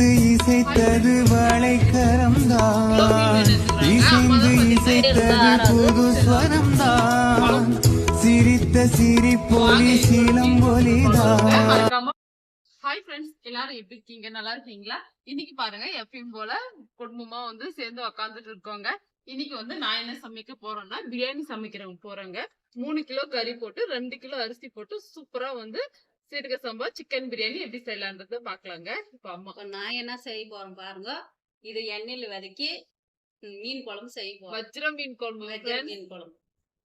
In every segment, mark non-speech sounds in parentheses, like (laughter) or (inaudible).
சேர்த்து இசைத்தது வளைக்கரம்தான். இசைந்து இசைத்தது புது ஸ்வரம்தான். சிரித்த சிரிப்பொலி சிலம்பொலிதான். ஹாய் ஃப்ரெண்ட்ஸ் எல்லாரும் எப்படி இருக்கீங்க? நல்லா இருக்கீங்களா? இன்னைக்கு பாருங்க எப்பயும் போல குடும்பமா வந்து சேர்ந்து உக்காந்துட்டு இருக்கோங்க. இன்னைக்கு வந்து நான் என்ன சமைக்க போறேன்னா பிரியாணி சமைக்கிறவங்க போறேங்க. மூணு கிலோ கறி போட்டு ரெண்டு கிலோ அரிசி போட்டு சூப்பரா வந்து சீரக சம்பா சிக்கன் பிரியாணி எப்படி செய்யலான்றத பாக்கலாங்க இப்ப அம்மா நான் என்ன செய்ய போறேன் பாருங்க. இது எண்ணெயில வதக்கி மீன் குழம்பு செய்ய போறேன். வஜ்ரம் மீன் குழம்பு வஜ்ர friends. மீன் குழம்பு.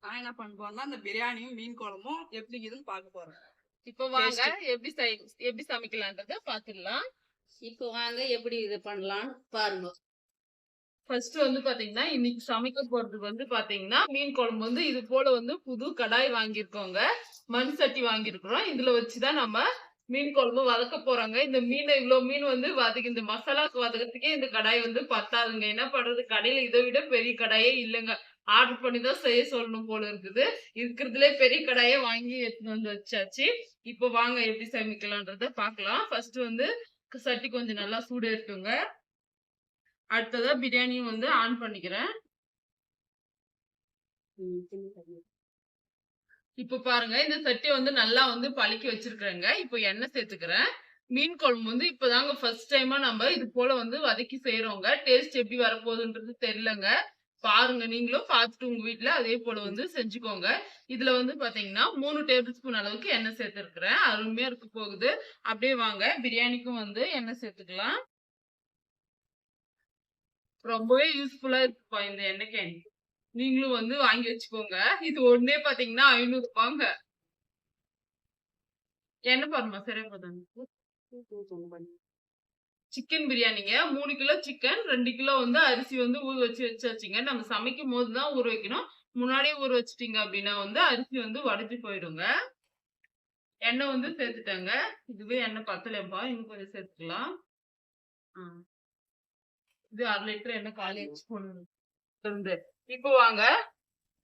நான் என்ன பண்ண போறேன்னா அந்த பிரியாணியும் மீன் குழம்பும் எப்படி இருக்குதுன்னு பார்க்க போறேன். இப்ப வாங்க எப்படி செய் எப்படி சமைக்கலான்றத பாத்துடலாம் இப்போ வாங்க எப்படி இது பண்ணலாம்னு பாருங்க. ஃபர்ஸ்ட் வந்து பாத்தீங்கன்னா இன்னைக்கு சமைக்க போறது வந்து பாத்தீங்கன்னா மீன் குழம்பு வந்து இது போல வந்து புது கடாய் வாங்கியிருக்கோங்க. மண் சட்டி வாங்கியிருக்கிறோம். இதுல வச்சுதான் நம்ம மீன் குழம்பு வதக்க போறாங்க. இந்த மீன் இவ்வளவு மீன் வந்து வதக்கி இந்த மசாலாக்கு வதக்கிறதுக்கே இந்த கடாய் வந்து பத்தாதுங்க. என்ன பண்றது? கடையில இதை விட பெரிய கடாயே இல்லைங்க. ஆர்டர் பண்ணி தான் செய்ய சொல்லணும் போல இருக்குது. இருக்கிறதுலே பெரிய கடாயே வாங்கி எடுத்துட்டு வந்து வச்சாச்சு. இப்போ வாங்க எப்படி சமைக்கலான்றத பார்க்கலாம். ஃபர்ஸ்ட் வந்து சட்டி கொஞ்சம் நல்லா சூடு எடுத்துங்க அடுத்ததா பிரியாணியும் வந்து ஆன் பண்ணிக்கிறேன். இப்ப பாருங்க இந்த சட்டியை வந்து நல்லா வந்து பழுக்கி வச்சிருக்கிறேங்க. இப்போ எண்ணெய் சேர்த்துக்கிறேன். மீன் குழம்பு வந்து இப்பதாங்க ஃபர்ஸ்ட் டைமா நம்ம இது போல வந்து வதக்கி செய்யறோங்க டேஸ்ட் எப்படி வரப்போகுதுன்றது தெரியலங்க. பாருங்க நீங்களும் பார்த்துட்டு உங்க வீட்ல அதே போல வந்து செஞ்சுக்கோங்க. இதுல வந்து பாத்தீங்கன்னா மூணு டேபிள் ஸ்பூன் அளவுக்கு எண்ணெய் சேர்த்திருக்கிறேன். அருமையா இருக்க போகுது. அப்படியே வாங்க பிரியாணிக்கும் வந்து எண்ணெய் சேர்த்துக்கலாம். ரொம்பவே யூஸ்ஃபுல்லா இருக்குப்பா இந்த எண்ணெய் கேன் நீங்களும் வந்து வாங்கி வச்சுக்கோங்க. இது ஒன்னே பாத்தீங்கன்னா ஐநூறு ரூபாங்க என்ன பாருமா சரியா பார்த்தா சிக்கன் பிரியாணிங்க. மூணு கிலோ சிக்கன் ரெண்டு கிலோ வந்து அரிசி வந்து ஊற வச்சு வச்சாச்சுங்க. நம்ம சமைக்கும் போது தான் ஊற வைக்கணும். முன்னாடியே ஊற வச்சிட்டீங்க அப்படின்னா வந்து அரிசி வந்து வடிஞ்சு போயிடுங்க. எண்ணெய் வந்து சேர்த்துட்டாங்க. இதுவே எண்ணெய் பத்தலையப்பா. இன்னும் கொஞ்சம் சேர்த்துக்கலாம். ஆ. இது அரை லிட்டர் எண்ணெய் காலி வச்சு இருந்து. இப்போ வாங்க.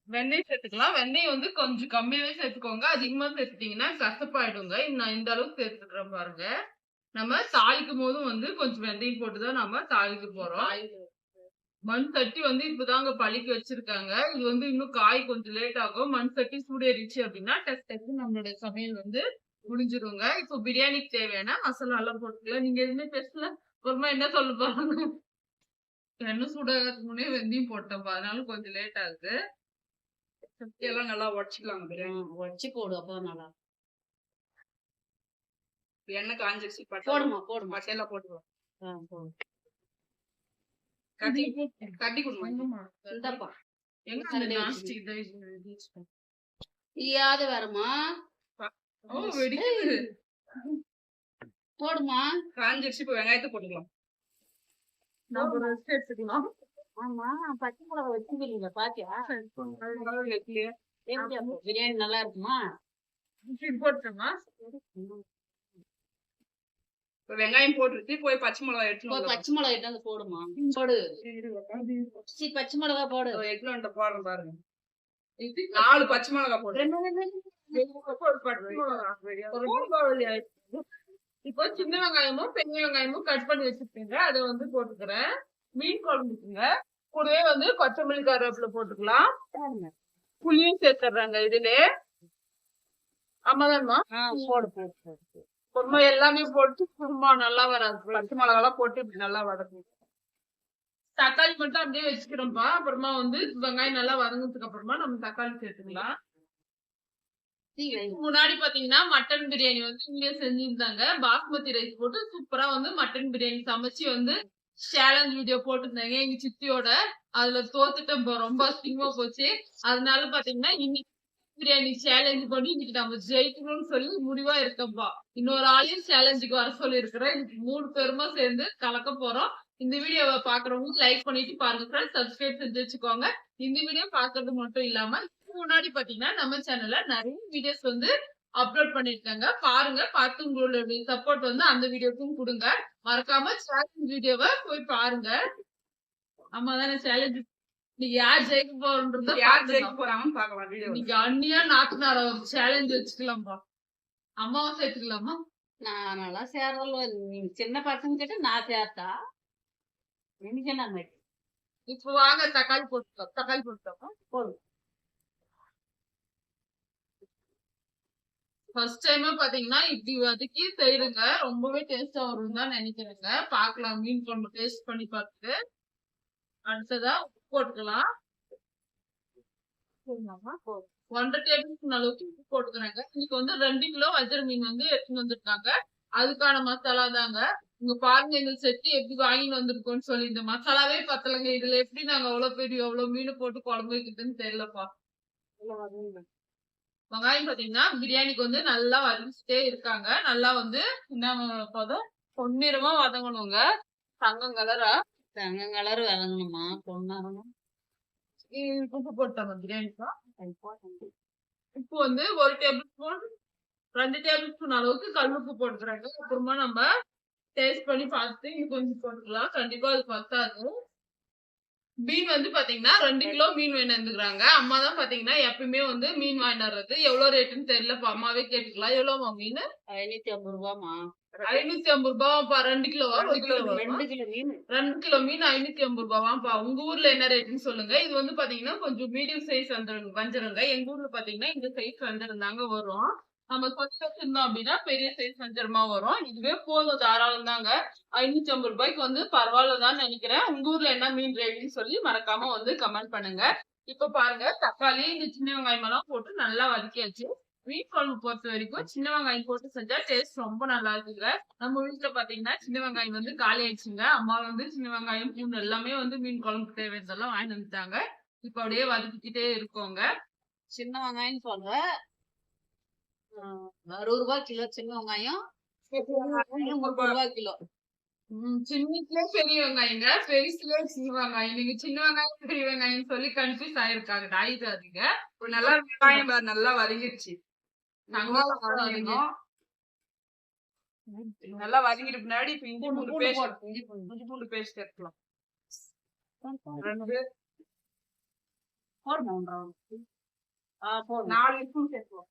வெந்தயம் சேர்த்துக்கலாம். வெந்தயம் வந்து கொஞ்சம் கம்மியாவே சேர்த்துக்கோங்க. அதிகமா சேர்த்துட்டீங்கன்னா கசப்பாயிடுங்க நான் இந்த அளவுக்கு சேர்த்துக்கிறேன் பாருங்க. நம்ம தாளிக்கும் போதும் வந்து கொஞ்சம் வெந்தயம் போட்டுதான் நம்ம தாளிக்க போறோம். மண் சட்டி வந்து இப்பதாங்க பழிக்க வச்சிருக்காங்க. இது வந்து இன்னும் காய் கொஞ்சம் லேட் ஆகும். மண் சட்டி சூடேறிச்சு அப்படின்னா டக் டக்கு நம்மளுடைய சமையல் வந்து முடிஞ்சிருங்க. இப்போ பிரியாணிக்கு தேவையான மசாலா எல்லாம் போட்டுக்கலாம். நீங்க எதுவுமே பேசல. அப்புறமா என்ன சொல்ல போறாங்க? எண்ணெய் சூடாகிறதுக்கு முன்னே வெந்தயம் போட்டோம்ப்பா அதனால கொஞ்சம் லேட் ஆகுது. எல்லாம் நல்லா உடச்சிக்கலாங்க பிரியாணி. உடைச்சு போடு அப்போ நல்லா. எண்ணெய் காஞ்சிருச்சு பட்டை போடுமா போடுமா? மசாலா போட்டுக்கலாம் ஆ, போடு. கட்டி கட்டி கொடுங்க இந்தாப்பா. வருமா ஓ வெடிக்குது. போடுமா? காஞ்சிருச்சு இப்போ வெங்காயத்தை போட்டுக்கலாம். நம்ம ரெஸ்ட் எடுத்துக்கலாம் ஆமா பச்சை மிளகா வச்சுக்கிறீங்க பாத்தியா? பிரியாணி நல்லா இருக்குமா? இப்போ வெங்காயம் போட்டுருச்சு போய் பச்சை போய் வந்துடலாம். பச்சை மிளகா எடுத்து போடுமா? போடு. சி பச்சை மிளகா போடு. வந்துட்டு போடுறேன் பாருங்க. இது நாலு பச்சை மிளகாய் போடு. இப்போ சின்ன வெங்காயமும் பெரிய வெங்காயமும் கட் பண்ணி வச்சிருக்கீங்க. அதை வந்து போட்டுக்கிறேன். மீன் குழம்புக்குங்க கூடவே வந்து கொத்தமல்லி கருவேப்பிலை போட்டுக்கலாம். புளியும் சேர்த்துறாங்க இதுல. ஆமாதான்மா போடு போடு குருமா எல்லாமே போட்டு குருமா நல்லா வராது. பச்சை மிளகாலாம் போட்டு இப்படி நல்லா வதக்கணும் தக்காளி மட்டும் அப்படியே வச்சுக்கிறோம்ப்பா. அப்புறமா வந்து வெங்காயம் நல்லா வதங்கினதுக்கு அப்புறமா நம்ம தக்காளி சேர்த்துக்கலாம். முன்னாடி பாத்தீங்கன்னா மட்டன் பிரியாணி வந்து இங்க செஞ்சிருந்தாங்க. பாஸ்மதி ரைஸ் போட்டு சூப்பரா வந்து மட்டன் பிரியாணி சமைச்சு வந்து சேலஞ்ச் வீடியோ போட்டிருந்தாங்க எங்க சித்தியோட. அதுல தோத்துட்டேன் பா, ரொம்ப அசிங்கமா போச்சு. அதனால பாத்தீங்கன்னா இன்னைக்கு பிரியாணி சேலஞ்ச் பண்ணி இன்னைக்கு நம்ம ஜெயிக்கணும்னு சொல்லி முடிவா இருக்கோம்ப்பா இன்னொரு ஆளையும் சேலஞ்சுக்கு வர சொல்லி இருக்கிறேன் இன்னைக்கு மூணு பேருமா சேர்ந்து கலக்க போறோம். இந்த வீடியோவை பாக்குறவங்க லைக் பண்ணிட்டு பாருங்க ஃப்ரெண்ட்ஸ் சப்ஸ்கிரைப் செஞ்சு வச்சுக்கோங்க. இந்த வீடியோ பாக்குறது மட்டும் இல்லாம இதுக்கு முன்னாடி பாத்தீங்கன்னா நம்ம சேனல்ல நிறைய வீடியோஸ் வந்து அப்லோட் பண்ணிருக்காங்க. பாருங்க பார்த்து உங்களோட சப்போர்ட் வந்து அந்த வீடியோக்கும் கொடுங்க. மறக்காம சேலஞ்ச் வீடியோவை போய் பாருங்க. ஆமா தானே சேலஞ்ச் நீங்க யார் ஜெயிக்க போறன்றத யார் ஜெயிக்க போறாங்கன்னு பார்க்கலாம் வீடியோ இன்னைக்கு அண்ணியா நாத்தனார சேலஞ்ச் வச்சுக்கலாம்பா. அம்மாவும் சேர்த்துக்கலாமா? நான் நல்லா சேர்றதில்ல நீங்க சின்ன பசங்க கிட்ட நான் சேர்த்தா? வாங்க தக்காளி போட்டுக்கோ தக்காளி போட்டுக்கோ போதும் ஃபர்ஸ்ட் டைம் பாத்தீங்கன்னா இப்படி வதக்கி செய்யறங்க. ரொம்பவே டேஸ்டா வரும் தான் நினைக்கிறேங்க. பார்க்கலாம் மீன் குழம்பு டேஸ்ட் பண்ணி பார்த்துட்டு. அடுத்ததா உப்பு போட்டுக்கலாம். ஒன்றரை டேபிள் ஸ்பூன் அளவுக்கு உப்பு போட்டுக்கிறாங்க. இன்னைக்கு வந்து ரெண்டு கிலோ வஜ்ர மீன் வந்து எடுத்துன்னு வந்திருக்காங்க. அதுக்கான மசாலா தாங்க. இங்க பாருங்க இந்த செட்டு எப்படி வாங்கிட்டு வந்திருக்கோம்னு சொல்லி இந்த மசாலாவே பத்தலைங்க. இதுல எப்படி நாங்க அவ்வளவு பெரிய எவ்வளவு மீன் போட்டு குழம்பு வைக்கிறதுன்னு தெரியலப்பா. வெங்காயம் பாத்தீங்கன்னா பிரியாணிக்கு வந்து நல்லா வதக்கிட்டே இருக்காங்க. நல்லா வந்து என்ன பதம்? பொன்னிறமா வதங்கணுங்க. தங்கம் கலரா? தங்க கலர் வதங்கணுமா? பொண்ணாகணும் உப்பு போட்டாங்க பிரியாணிக்கா. உப்பு வந்து ஒரு டேபிள் ஸ்பூன் ரெண்டு டேபிள் ஸ்பூன் அளவுக்கு கல் உப்பு போட்டுக்கிறாங்க. அப்புறமா நம்ம டேஸ்ட் பண்ணி பார்த்துட்டு இன்னும் கொஞ்சம் போட்டுக்கலாம். கண்டிப்பா அது பத்தாது. மீன் வந்து பாத்தீங்கன்னா ரெண்டு கிலோ மீன் வேணும் இருந்துக்கிறாங்க. அம்மா தான் பாத்தீங்கன்னா எப்பயுமே வந்து மீன் வாங்கிட்டு வர்றது. எவ்வளவு ரேட்டுன்னு தெரியலப்பா அம்மாவே கேட்டுக்கலாம். எவ்வளவுமா மீன்? ஐநூத்தி ஐம்பது ரூபாமா ஐநூத்தி ஐம்பது ரூபாவாப்பா ரெண்டு கிலோவா ஒரு கிலோ ரெண்டு கிலோ மீன். ரெண்டு கிலோ மீன் ஐநூத்தி ஐம்பது ரூபாவாப்பா உங்க ஊர்ல என்ன ரேட்டுன்னு சொல்லுங்க. இது வந்து பாத்தீங்கன்னா கொஞ்சம் மீடியம் சைஸ் வந்துருங்க வஞ்சிருங்க. எங்க ஊர்ல பாத்தீங்கன்னா இந்த சைஸ் வஞ்சிருந்தாங்க வரும். நம்ம கொஞ்சம் வச்சிருந்தோம் அப்படின்னா பெரிய சைஸ் வஞ்சிரமா வரும். இதுவே போதும் தாராளம் தாங்க. ஐநூத்தி ஐம்பது ரூபாய்க்கு வந்து பரவாயில்லதான் நினைக்கிறேன். உங்க ஊர்ல என்ன மீன் ரேட்டுன்னு சொல்லி மறக்காம வந்து கமெண்ட் பண்ணுங்க. இப்ப பாருங்க தக்காளி இந்த சின்ன வெங்காயம் எல்லாம் போட்டு நல்லா வதக்கியாச்சு. மீன் குழம்பு பொறுத்த வரைக்கும் சின்ன வெங்காயம் போட்டு செஞ்சா டேஸ்ட் ரொம்ப நல்லா இருக்குங்க. நம்ம வீட்டுல பாத்தீங்கன்னா சின்ன வெங்காயம் வந்து காலி ஆயிடுச்சுங்க. அம்மா வந்து சின்ன வெங்காயம் பூண்டு எல்லாமே வந்து மீன் குழம்புக்கு தேவையானதெல்லாம் வாங்கிட்டு வந்துட்டாங்க. இப்ப அப்படியே வதக்கிக்கிட்டே இருக்கோங்க. சின்ன வெங்காயம் சொல்ற அறுபது ரூபாய் கிலோ சின்ன வெங்காயம். முப்பது ரூபாய் கிலோ. உம் சின்னதுலயே பெரிய வெங்காயங்க பெருசுலயே சின்ன வெங்காயம். நீங்க சின்ன வெங்காயம் பெரிய வெங்காயம் சொல்லி கன்ஃபியூஸ் ஆயிருக்காங்க. ஆயிடாதீங்க இப்ப நல்லா வெங்காயம் நல்லா வதங்கிடுச்சு நல்லா. நல்லா வதங்கிட்டு பின்னாடி இப்ப இஞ்சி பூண்டு பேஸ்ட் இஞ்சி பூண்டு பேஸ்ட் எடுக்கலாம். ரெண்டு. நாலு ஸ்பூன் சேர்க்கலாம்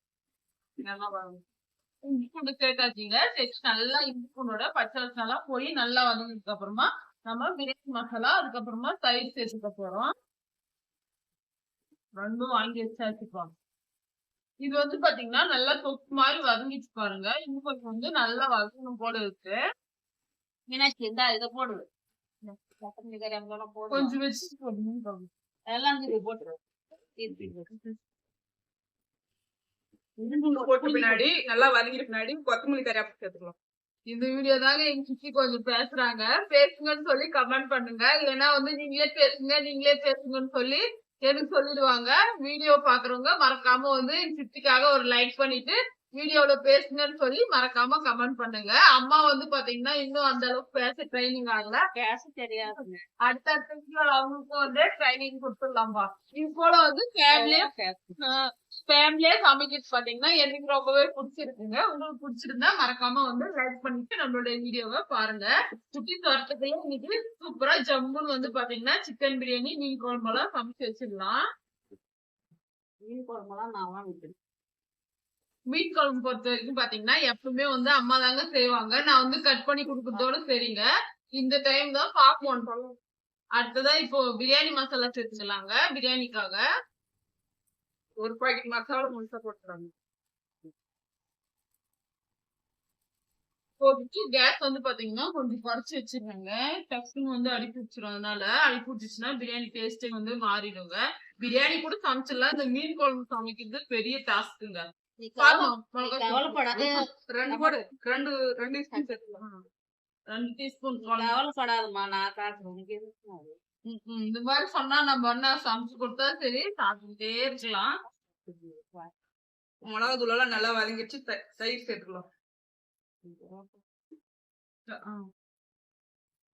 பூண்டு சேர்த்தாச்சுங்க சேர்த்து நல்லா இஞ்சி பூண்டோட பச்சை வாசனெல்லாம் போய் நல்லா வதங்கினதுக்கு அப்புறமா நம்ம பிரியாணி மசாலா அதுக்கப்புறமா தயிர் சேர்த்துக்க போறோம். ரெண்டும் வாங்கி வச்சாச்சுப்பாங்க இது வந்து பாத்தீங்கன்னா நல்லா தொக்கு மாதிரி வதங்கிச்சு பாருங்க. இன்னும் கொஞ்சம் வந்து நல்லா வதங்கணும் போல இருக்கு. மீனாட்சி இருந்தா இதை போடு. இந்த கொத்தமல்லி கறிவேப்பிலாம் போடு கொஞ்சம் வச்சு போடுங்க. எல்லாம் இது போட்டுரு இஞ்சி பூண்டு போட்ட பின்னாடி நல்லா வதங்கிட்டு பின்னாடி கொத்தமல்லி கறியாப்பு சேர்த்துக்கலாம் இந்த வீடியோ தாங்க எங்க சித்தி கொஞ்சம் பேசுறாங்க. பேசுங்கன்னு சொல்லி கமெண்ட் பண்ணுங்க. இல்லைன்னா வந்து நீங்களே பேசுங்க நீங்களே பேசுங்கன்னு சொல்லி எனக்கு சொல்லிடுவாங்க. வீடியோ பாக்குறவங்க மறக்காம வந்து சித்திக்காக ஒரு லைக் பண்ணிட்டு வீடியோல பேசுங்கன்னு சொல்லி மறக்காம கமெண்ட் பண்ணுங்க. அம்மா வந்து பாத்தீங்கன்னா இன்னும் அந்த அளவுக்கு பேச ட்ரைனிங் ஆகல. பேச தெரியாதுங்க. அடுத்த அடுத்த அவங்களுக்கும் வந்து ட்ரைனிங் கொடுத்துடலாம்பா. இது போல வந்து ஃபேமிலியே ஃபேமிலியே சமைக்கிறது பாத்தீங்கன்னா எனக்கு ரொம்பவே பிடிச்சிருக்குங்க. உங்களுக்கு பிடிச்சிருந்தா மறக்காம வந்து லைக் பண்ணிட்டு நம்மளுடைய வீடியோவை பாருங்க. சுட்டி தோட்டத்துக்குள்ள இன்னைக்கு சூப்பரா ஜம்முன்னு வந்து பாத்தீங்கன்னா சிக்கன் பிரியாணி மீன் குழம்பெல்லாம் சமைச்சு வச்சிடலாம். மீன் குழம்பெல்லாம் நான் வாங்கிட்டேன் மீன் குழம்பு பொறுத்த வரைக்கும் பாத்தீங்கன்னா எப்பவுமே வந்து அம்மா தாங்க செய்வாங்க. நான் வந்து கட் பண்ணி கொடுக்கறதோட சரிங்க. இந்த டைம் தான் பாப்போம். அடுத்ததா இப்போ பிரியாணி மசாலா சேர்த்துக்கலாங்க. பிரியாணிக்காக ஒரு பாக்கெட் மசாலா முழுசா போட்டுறாங்க போட்டுட்டு கேஸ் வந்து பாத்தீங்கன்னா கொஞ்சம் குறைச்சி வச்சிருக்காங்க டக்குன்னு வந்து அடி பிடிச்சிரும் அதனால அடி பிடிச்சிச்சுன்னா பிரியாணி டேஸ்டே வந்து மாறிடுங்க. பிரியாணி கூட சமைச்சிடலாம். இந்த மீன் குழம்பு சமைக்கிறது பெரிய டாஸ்க்குங்க கவலைப்படாதம்மா நான் காட்டுறேன். இந்த மாதிரி சொன்னா நம்ம என்ன சமைச்சு கொடுத்தா சரி சாப்பிட்டுட்டே இருக்கலாம். மிளகா தூள் எல்லாம் நல்லா வதங்கிடுச்சு. தயிர் சேர்த்துக்கலாம்.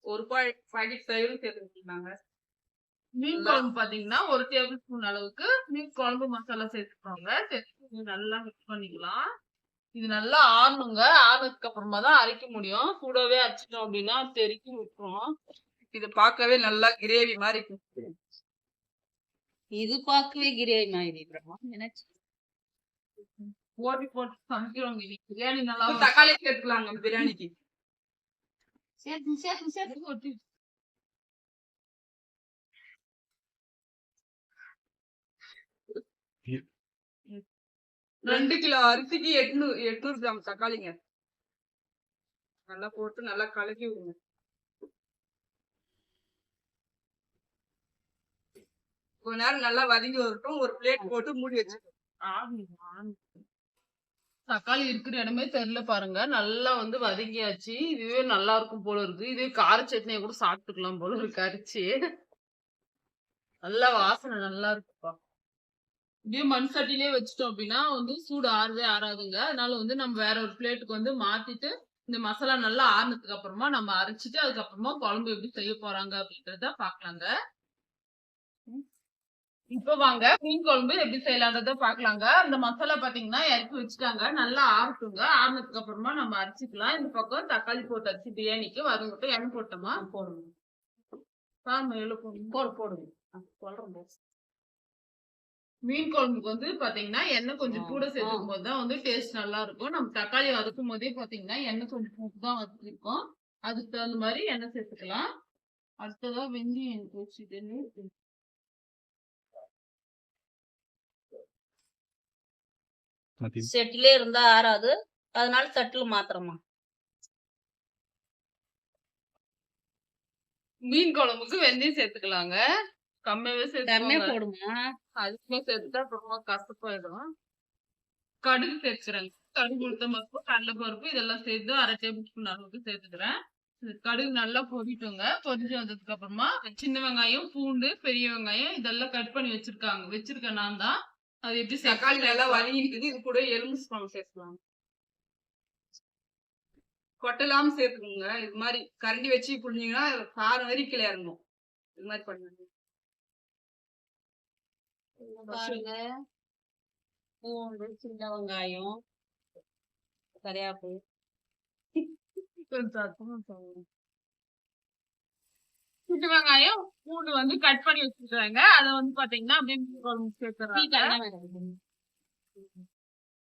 ஒரு பாக்கெட் தயிரும் சேர்த்துக்கிட்டாங்க மீன் குழம்பு பாத்தீங்கன்னா ஒரு டேபிள் ஸ்பூன் அளவுக்கு மீன் குழம்பு மசாலா சேர்த்துக்கோங்க சேர்த்து நல்லா மிக்ஸ் பண்ணிக்கலாம். இது நல்லா ஆறணுங்க. ஆறுனதுக்கு அப்புறமா தான் அரைக்க முடியும். கூடவே அரைச்சிட்டோம் அப்படின்னா தெறிக்கி விட்டுரும். இது பார்க்கவே நல்லா கிரேவி மாதிரி. இது பார்க்கவே கிரேவி மாதிரி நினைச்சு போட்டி போட்டு சமைக்கிறவங்க இன்னைக்கு பிரியாணி நல்லா தக்காளி சேர்த்துக்கலாங்க பிரியாணிக்கு. சேர்த்து சேர்த்து சேர்த்து. போட்டு ரெண்டு கிலோ அரிசிக்கு எட்நூறு எட்நூறு கிராம் தக்காளிங்க. நல்லா போட்டு நல்லா கலக்கி விடுங்க. கொஞ்ச நேரம் நல்லா வதங்கி வரட்டும். ஒரு பிளேட் போட்டு மூடி வச்சு. தக்காளி இருக்கிற இடமே தெரியல பாருங்க. நல்லா வந்து வதங்கியாச்சு. இதுவே நல்லா இருக்கும் போல இருக்கு. இதே கார சட்னியை கூட சாப்பிட்டுக்கலாம் போல இருக்கு. அரிச்சு நல்லா வாசனை நல்லா இருக்குப்பா. இப்படியே மண் சட்டிலே வச்சுட்டோம் அப்படின்னா வந்து சூடு ஆறவே ஆறாதுங்க. அதனால வந்து நம்ம வேற ஒரு பிளேட்டுக்கு வந்து மாத்திட்டு இந்த மசாலா நல்லா ஆறுனதுக்கு அப்புறமா நம்ம அரைச்சிட்டு அதுக்கப்புறமா குழம்பு எப்படி செய்ய போறாங்க அப்படின்றத பாக்கலாங்க இப்ப வாங்க மீன் குழம்பு எப்படி செய்யலான்றத பாக்கலாங்க அந்த மசாலா பாத்தீங்கன்னா இறக்கி வச்சுட்டாங்க. நல்லா ஆறட்டுங்க. ஆறுனதுக்கு அப்புறமா நம்ம அரைச்சிக்கலாம். இந்த பக்கம் தக்காளி போட்டு அரிசி பிரியாணிக்கு வதங்கட்டும் எண்ணெய் போட்டோமா? பாருங்க எவ்வளவு போடணும். போடு போடுங்க. சொல்றேன் boss. மீன் குழம்புக்கு வந்து பாத்தீங்கன்னா எண்ணெய் கொஞ்சம் கூட. சேர்த்துக்கும் போது தான் வந்து டேஸ்ட் நல்லா இருக்கும் நம்ம தக்காளி வதக்கும் போதே பாத்தீங்கன்னா எண்ணெய் கொஞ்சம் தான் வதக்கிருக்கோம் அதுக்கு தகுந்த மாதிரி எண்ணெய் சேர்த்துக்கலாம். அடுத்ததா வெந்தயம் எனக்கு வச்சுட்டு செட்டிலே இருந்தா ஆறாது. அதனால தட்டுல மாத்திரமா மீன் குழம்புக்கு வெந்தயம் சேர்த்துக்கலாங்க. கம்மியாவே கம்மியா சேர்த்துக்கோங்க போடுமா? அதுக்குமே சேர்த்துட்டா அப்புறமா கசப்பாயிடும் கடுகு சேர்த்துக்கிறேங்க கடுகு உளுத்தம் பருப்பு கடலை பருப்பு இதெல்லாம் சேர்த்து அரை டேபிள் ஸ்பூன் அளவுக்கு சேர்த்துக்கிறேன். கடுகு நல்லா பொரிட்டுங்க பொரிஞ்சு வந்ததுக்கு அப்புறமா சின்ன வெங்காயம் பூண்டு பெரிய வெங்காயம் இதெல்லாம் கட் பண்ணி வச்சிருக்காங்க. வச்சிருக்கேன் நான் தான். அது எப்படி தக்காளி சேர்த்து நல்லா வதங்கிட்டு இது கூட எலும்பு ஸ்பழம் சேர்த்துக்கலாம். கொட்டலாம சேர்த்துக்கோங்க. இது மாதிரி கரண்டி வச்சு புழிஞ்சீங்கன்னா காரம் வரி கீழே இறங்கும். இது மாதிரி பண்ணுங்க. பாருங்க. பூண்டு சின்ன வெங்காயம். சொல்லுங்க. சின்ன வெங்காயம் பூண்டு வந்து கட் பண்ணி வச்சிருக்காங்க அதை வந்து பாத்தீங்கன்னா அப்படியே சேர்த்துறாங்க.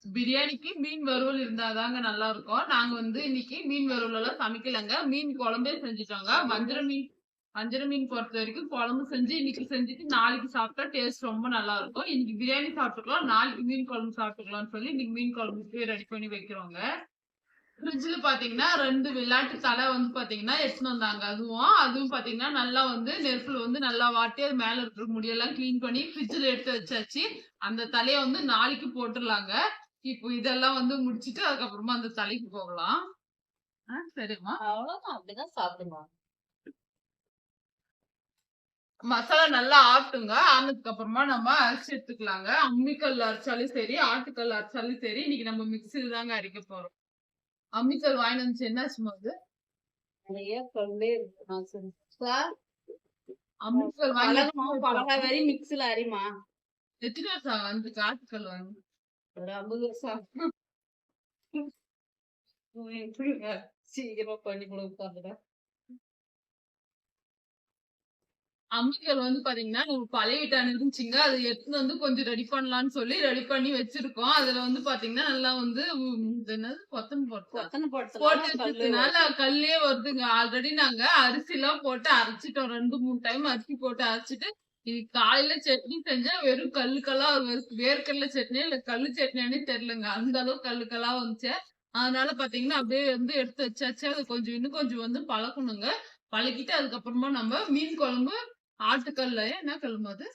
பிரியாணிக்கு மீன் வறுவல் இருந்தாதாங்க நல்லா இருக்கும். நாங்க வந்து இன்னைக்கு மீன் வறுவல் எல்லாம் சமைக்கலங்க. மீன் குழம்பே செஞ்சுட்டோங்க. வஞ்சர மீன் அஞ்சரை மீன் பொறுத்த வரைக்கும் குழம்பு செஞ்சு இன்னைக்கு செஞ்சுட்டு நாளைக்கு சாப்பிட்டா டேஸ்ட் ரொம்ப நல்லா இருக்கும் இன்னைக்கு பிரியாணி சாப்பிட்டுக்கலாம் நாளைக்கு மீன் குழம்பு சாப்பிட்டுக்கலாம்னு சொல்லி இன்னைக்கு மீன் குழம்பு ரெடி பண்ணி வைக்கிறோங்க ஃப்ரிட்ஜில் பார்த்தீங்கன்னா ரெண்டு விளையாட்டு தலை வந்து பார்த்தீங்கன்னா எடுத்துன்னு வந்தாங்க. அதுவும் அதுவும் பார்த்தீங்கன்னா நல்லா வந்து நெருப்பில் வந்து நல்லா வாட்டி அது மேலே இருக்கிற முடியெல்லாம் க்ளீன் பண்ணி ஃப்ரிட்ஜில் எடுத்து வச்சாச்சு. அந்த தலையை வந்து நாளைக்கு போட்டுடலாங்க. இப்போ இதெல்லாம் வந்து முடிச்சிட்டு அதுக்கப்புறமா அந்த தலைக்கு போகலாம். ஆ, சரிம்மா. அவ்வளோதான் அப்படிதான் சாப்பிடுவாங்க மசாலா நல்லா ஆட்டுங்க. ஆனதுக்கு அப்புறமா நம்ம அரைச்சு எடுத்துக்கலாங்க. அம்மிக்கல் அரைச்சாலும் சரி ஆட்டுக்கல் அரைச்சாலும் சரி இன்னைக்கு நம்ம மிக்சியில் தாங்க அரைக்க போறோம். அம்மிக்கல் வாங்கிட்டு வந்துச்சு. என்னாச்சுமா அது நிறைய கொண்டே இருக்கு நான் செஞ்சா அம்மிக்கல் வாங்கி பழகா வரி மிக்ஸில அரிமா எத்தனை வருஷம் வந்து ஆட்டுக்கல் வாங்கி. ஒரு ஐம்பது வருஷம் (laughs) சீக்கிரமா பண்ணி கொடுக்க அம்மிக்கல் வந்து பாத்தீங்கன்னா பழைய வீட்டான இருந்துச்சுங்க அது எடுத்துட்டு வந்து கொஞ்சம் ரெடி பண்ணலாம்னு சொல்லி ரெடி பண்ணி வச்சிருக்கோம். அதுல வந்து பாத்தீங்கன்னா நல்லா வந்து என்னது? கொத்தன் போட்டா போட்டு வச்சதுனால கல்லே வருதுங்க. ஆல்ரெடி நாங்க அரிசி எல்லாம் போட்டு அரைச்சிட்டோம். ரெண்டு மூணு டைம் அரிசி போட்டு அரைச்சிட்டு இது காலையில சட்னி செஞ்சா வெறும் கல்லுக்கெல்லாம் வெறும் வேர்க்கடல சட்னி இல்ல கல்லு சட்னியானே தெரியலங்க. அந்த அளவுக்கு கல்லுக்கெல்லாம் வந்துச்சு. அதனால பாத்தீங்கன்னா அப்படியே வந்து எடுத்து வச்சாச்சு. அது கொஞ்சம் இன்னும் கொஞ்சம் வந்து பழக்கணுங்க. பழக்கிட்டு அதுக்கப்புறமா நம்ம மீன் குழம்பு ஆட்டுக்கல்ல என்ன குழம்பு அது?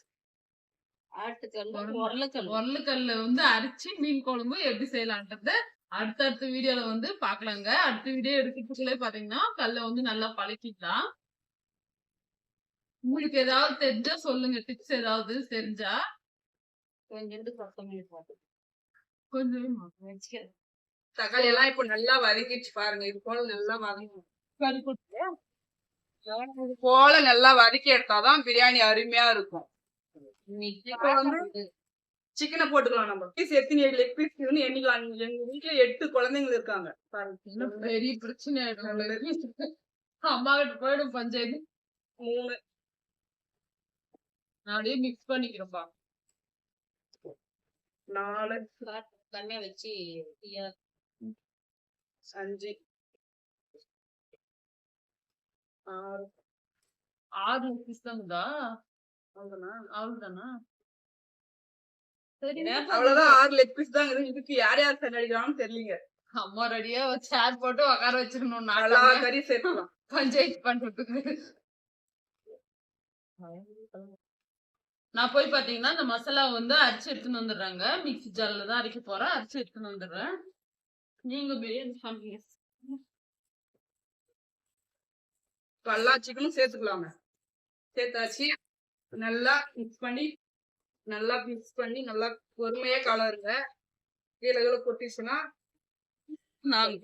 உருளைக்கல்ல வந்து அரைச்சு மீன் குழம்பு எப்படி செய்யலான்றத அடுத்தடுத்த வீடியோல வந்து பாக்கலாங்க. அடுத்த வீடியோ எடுக்கிறதுக்குள்ளே பாத்தீங்கன்னா கல்ல வந்து நல்லா பழக்கிக்கலாம். உங்களுக்கு ஏதாவது தெரிஞ்சா சொல்லுங்க. டிப்ஸ் ஏதாவது தெரிஞ்சா. கொஞ்சம் தக்காளி எல்லாம் இப்ப நல்லா வதங்கிடுச்சு பாருங்க. இது போல நல்லா போட்டு இது போல நல்லா வதக்கி எடுத்தாதான் பிரியாணி அருமையா இருக்கும். இப்ப வந்து சிக்கனை போட்டுக்கலாம். நம்ம பீஸ் எத்தனை லெக் பீஸ் எண்ணிக்கலாம் எங்க வீட்டுல எட்டு குழந்தைங்க இருக்காங்க. பெரிய பிரச்சனை அம்மா கிட்ட போயிடும் பஞ்சாயத்து. மூணு. நான் அப்படியே மிக்ஸ் பண்ணிக்கிறேன்பா நாலு கம்மியா வச்சு அஞ்சு. ஆறு. பீஸ் தாங்கதா அவ்வளவுதானா? அவ்வளவுதானா? சரி அவ்வளவுதான் ஆறு லெக் பீஸ் தான். இதுக்கு யார் யார் சண்டை அடிக்கிறாங்கன்னு தெரியலீங்க. அம்மா ரெடியா சேர் போட்டு உட்கார வச்சிருக்கணும் சேர்த்துக்கலாம் பஞ்சாயத்து பண்றதுக்கு நான் போய் பாத்தீங்கன்னா இந்த மசாலா வந்து அரைச்சு எடுத்துன்னு வந்துடுறாங்க. மிக்ஸி ஜார்ல தான் அரைக்க போறேன். அரைச்சு எடுத்துன்னு வந்துடுறேன். நீங்க பிரியாணி சமைங்க இப்ப எல்லா சிக்கனும் சேர்த்துக்கலாங்க சேர்த்தாச்சு. நல்லா மிக்ஸ் பண்ணி நல்லா மிக்ஸ் பண்ணி நல்லா பொறுமையா கலருங்க. கீழே கீழே கொட்டிச்சுன்னா நாங்க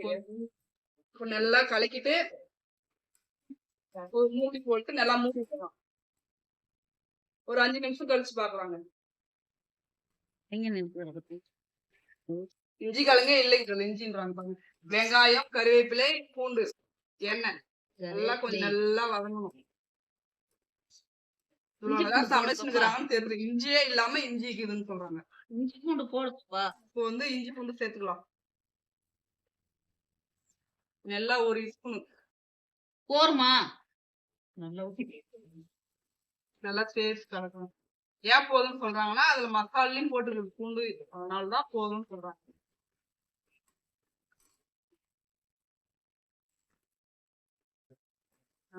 இப்போ நல்லா கலக்கிட்டு ஒரு மூடி போட்டு நல்லா மூடி வைக்கலாம் ஒரு அஞ்சு நிமிஷம் கழிச்சு பாக்கலாங்க. இஞ்சி கலங்க இல்லைங்க இஞ்சின்றாங்க பாருங்க. வெங்காயம் கருவேப்பிலை பூண்டு எண்ணெய். எல்லாம் கொஞ்சம் நல்லா வதங்கணும். தெரியுது. இஞ்சியே இல்லாம இஞ்சி இருக்குதுன்னு சொல்றாங்க. இஞ்சி பூண்டு போடுப்பா இப்போ வந்து இஞ்சி பூண்டு சேர்த்துக்கலாம். நல்லா ஒரு ஸ்பூன். போருமா? நல்லா நல்லா சேர்த்து கலக்கணும். ஏன் போதும்னு சொல்றாங்கன்னா அதுல மசாலையும் போட்டுருக்கு பூண்டு அதனாலதான் போதும்னு சொல்றாங்க.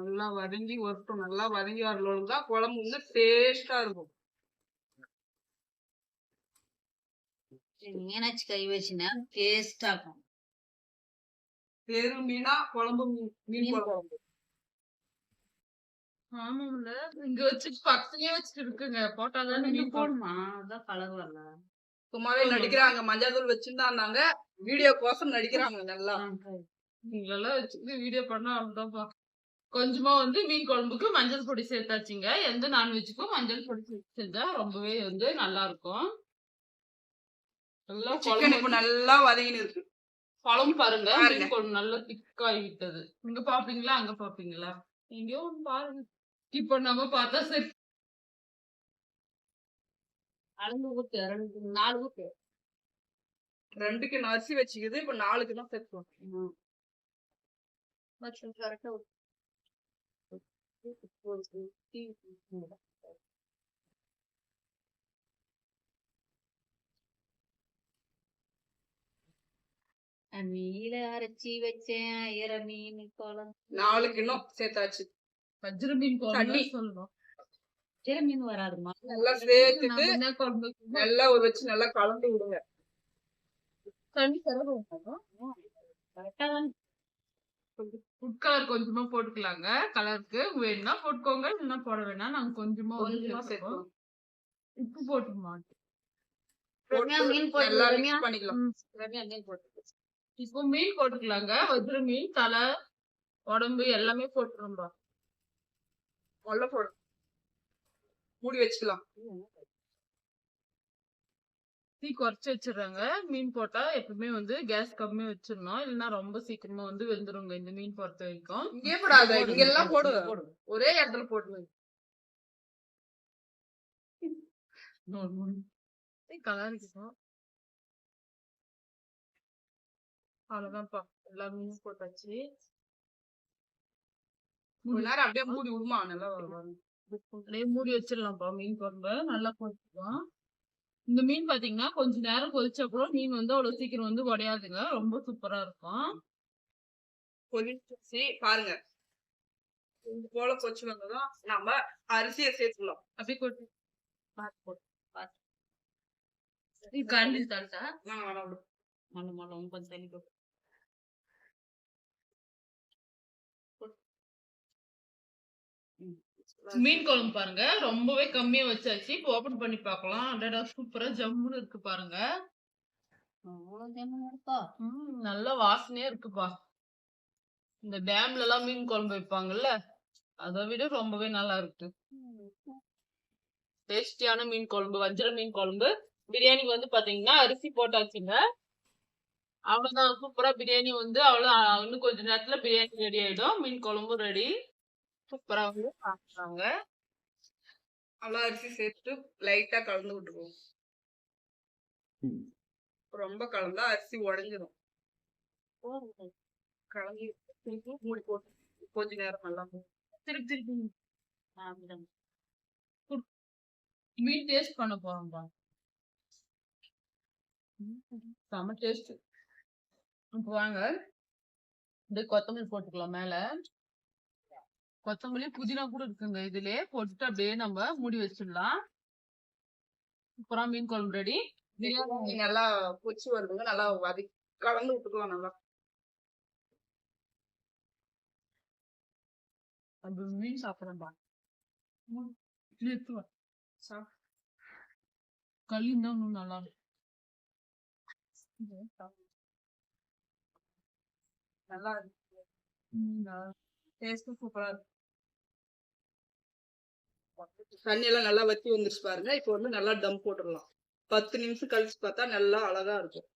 நல்லா வதங்கி வரட்டும். நல்லா வதங்கி வரலோடு தான் குழம்பு வந்து டேஸ்டா இருக்கும். மீனாட்சி கை வச்சுனா டேஸ்டா இருக்கும். பெரும் மீனா குழம்பு மீன் குழம்பு. ஆமாம்ல. இங்க வச்சுட்டு பக்கத்துலயே வச்சுட்டு இருக்குங்க. போட்டாதான் மீன் போடும்? அதான் கலர் வரல. சும்மாவே நடிக்கிறாங்க. மஞ்சள் தூள் வச்சுருந்தாங்க வீடியோ கோசம் நடிக்கிறாங்க நல்லா. நீங்களெல்லாம் வச்சுட்டு வீடியோ பண்ணா அவ்வளவுதான்ப்பா. கொஞ்சமா வந்து மீன் குழம்புக்கு மஞ்சள் பொடி சேர்த்தாச்சுங்க. எந்த நான்வெஜ்ஜுக்கும் மஞ்சள் பொடி சேர்த்து செஞ்சா ரொம்பவே வந்து நல்லா இருக்கும் நல்லா குழம்பு நல்லா வதங்கின்னு இருக்கு குழம்பு பாருங்க. மீன் குழம்பு நல்லா திக்காகி விட்டது இங்க பாப்பீங்களா? அங்க பாப்பீங்களா? எங்கேயோ ஒண்ணு பாருங்க. இப்ப நம்ம பார்த்தா சரி. அளந்து ஊத்து ரெண்டு நாலு ஊத்து ரெண்டுக்கு நான் அரிசி வச்சுக்குது. இப்ப நாலுக்கு தான் சேர்த்துவோம் கரெக்டா மீல அரைச்சி வச்சேன் ஈர மீன் குழம்பு. நாலுக்கு இன்னும் சேர்த்தாச்சு. வஜ்ர மீன் குழம்பு சொல்லணும் ஈர மீன் வராதுமா நல்லா சேர்த்துட்டு நல்லா ஒரு வச்சு நல்லா கலந்து விடுங்க. தண்ணி கரெக்டா தான் ஃபுட் கலர் கொஞ்சமா போட்டுக்கலாங்க. கலருக்கு வேணும்னா போட்டுக்கோங்க இல்லைன்னா போட வேணாம். நாங்க கொஞ்சமா கொஞ்சமா. சேர்த்துக்கோங்க உப்பு போட்டு மாட்டோம். ரம்யா மீன் போட்டு இப்போ மீன் போட்டுக்கலாங்க. வஜ்ர மீன் தலை உடம்பு எல்லாமே போட்டுரும்பா நல்லா போடு. மூடி வச்சுக்கலாம். தீ குறைச்சு வச்சிடுறாங்க மீன் போட்டா எப்பவுமே வந்து கேஸ் கம்மியா வச்சிடணும் இல்லைன்னா ரொம்ப சீக்கிரமா வந்து வெந்துருங்க இந்த மீன் பொறுத்த வரைக்கும். இங்கே போடாத. இங்க எல்லாம் போடு. ஒரே இடத்துல போட்டு கலர் இருக்கும் அவ்வளவுதான்ப்பா. எல்லா மீனும் போட்டாச்சு. நேரம் அப்படியே மூடி விடுமா? நல்லா மூடி வச்சிடலாம்ப்பா மீன் குழம்பு. நல்லா போட்டுக்கலாம் இந்த மீன் பாத்தீங்கன்னா கொஞ்ச நேரம் கொதிச்ச அப்புறம் மீன் வந்து அவ்வளவு சீக்கிரம் வந்து உடையாதுங்க. ரொம்ப சூப்பரா இருக்கும். கொதிச்சு பாருங்க. இது போல கொச்சு வந்ததும் நம்ம அரிசியை சேர்த்துக்கலாம். அப்படியே கொட்டு போட்டு கரண்டி விடு. மண்ணு மண்ணு கொஞ்சம் தண்ணி மீன் குழம்பு பாருங்க. ரொம்பவே கம்மியா வச்சாச்சு. இப்போ ஓபன் பண்ணி பார்க்கலாம். அடடா சூப்பரா ஜம்முன்னு இருக்கு பாருங்க. ம், நல்ல வாசனையா இருக்குப்பா. இந்த டேம்ல எல்லாம் மீன் குழம்பு வைப்பாங்கல்ல அதை விட ரொம்பவே நல்லா இருக்கு. டேஸ்டியான மீன் குழம்பு வஞ்சர மீன் குழம்பு. பிரியாணிக்கு வந்து பாத்தீங்கன்னா அரிசி போட்டாச்சுங்க. அவ்வளவுதான் சூப்பரா பிரியாணி வந்து அவ்வளவு இன்னும் கொஞ்ச நேரத்துல பிரியாணி ரெடி ஆயிடும். மீன் குழம்பும் ரெடி சூப்பரா வந்து சாப்பிடுறாங்க நல்லா அரிசி சேர்த்துட்டு லைட்டா கலந்து விட்டுருவோம். ரொம்ப கலந்தா அரிசி உடஞ்சிடும் கலந்து திருப்பி மூடி போட்டு கொஞ்ச நேரம் நல்லா திருப்பி திருப்பி மீன் டேஸ்ட் பண்ண போறோம்பா செம டேஸ்ட் இப்போ வாங்க. அப்படியே கொத்தமல்லி போட்டுக்கலாம் மேல. கொத்தமல்லி புதினா கூட இருக்குங்க. இதுலயே போட்டுட்டு அப்படியே நம்ம மூடி வச்சிடலாம். அப்புறம் மீன் குழம்பு ரெடி பிரியாணி நல்லா கொச்சி வருதுங்க. நல்லா வதக்கி கலந்து விட்டுக்கலாம் நல்லா அப்படி மீன் சாப்பிடறேன்பா களி இருந்தா இன்னும் நல்லா இருக்கும் நல்லா டேஸ்ட் சூப்பரா இருக்கும் தண்ணி எல்லாம் நல்லா வத்தி வந்துருச்சு பாருங்க. இப்போ வந்து நல்லா தம் போட்டுடலாம். பத்து நிமிஷம் கழிச்சு பார்த்தா நல்லா அழகா இருக்கும்.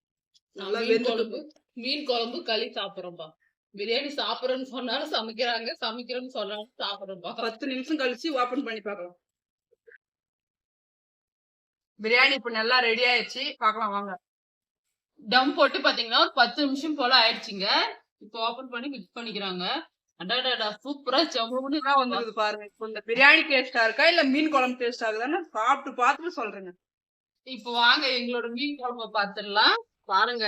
நல்லா மீன் குழம்பு மீன் குழம்பு களி சாப்பிடுறோம்பா. பிரியாணி சாப்பிடுறேன்னு சொன்னாலும் சமைக்கிறாங்க சமைக்கிறேன்னு சொன்னாலும் சாப்பிடுறோம்பா. பத்து நிமிஷம் கழிச்சு ஓபன் பண்ணி பார்க்கலாம். பிரியாணி இப்ப நல்லா ரெடி ஆயிடுச்சு. பார்க்கலாம் வாங்க. டம் போட்டு பாத்தீங்கன்னா ஒரு பத்து நிமிஷம் போல ஆயிடுச்சுங்க. இப்போ ஓபன் பண்ணி மிக்ஸ் பண்ணிக்கிறாங்க. அடாடாடா சூப்பரா என்ன வந்துருது பாருங்க. இப்போ இந்த பிரியாணி டேஸ்டா இருக்கா இல்ல மீன் குழம்பு டேஸ்ட் ஆகுதான்னு சாப்பிட்டு பார்த்துட்டு சொல்றேங்க. இப்போ வாங்க எங்களோட மீன் குழம்ப பாத்துடலாம் பாருங்க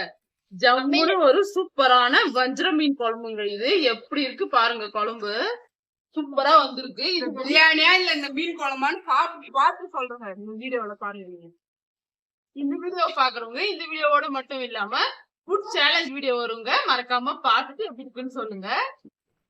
ஜம்முன்னு ஒரு சூப்பரான வஞ்சர மீன் குழம்புங்க இது. எப்படி இருக்கு பாருங்க குழம்பு. சூப்பரா வந்திருக்கு. இது பிரியாணியா இல்ல இந்த மீன் குழம்பான்னு சாப்பிட்டு பார்த்து சொல்றேங்க. இந்த வீடியோல பாருங்க இந்த வீடியோ பாக்குறவங்க இந்த வீடியோவோட மட்டும் இல்லாம ஃபுட் சேலஞ்ச் வீடியோ வருங்க. மறக்காம பார்த்துட்டு எப்படி இருக்குன்னு சொல்லுங்க.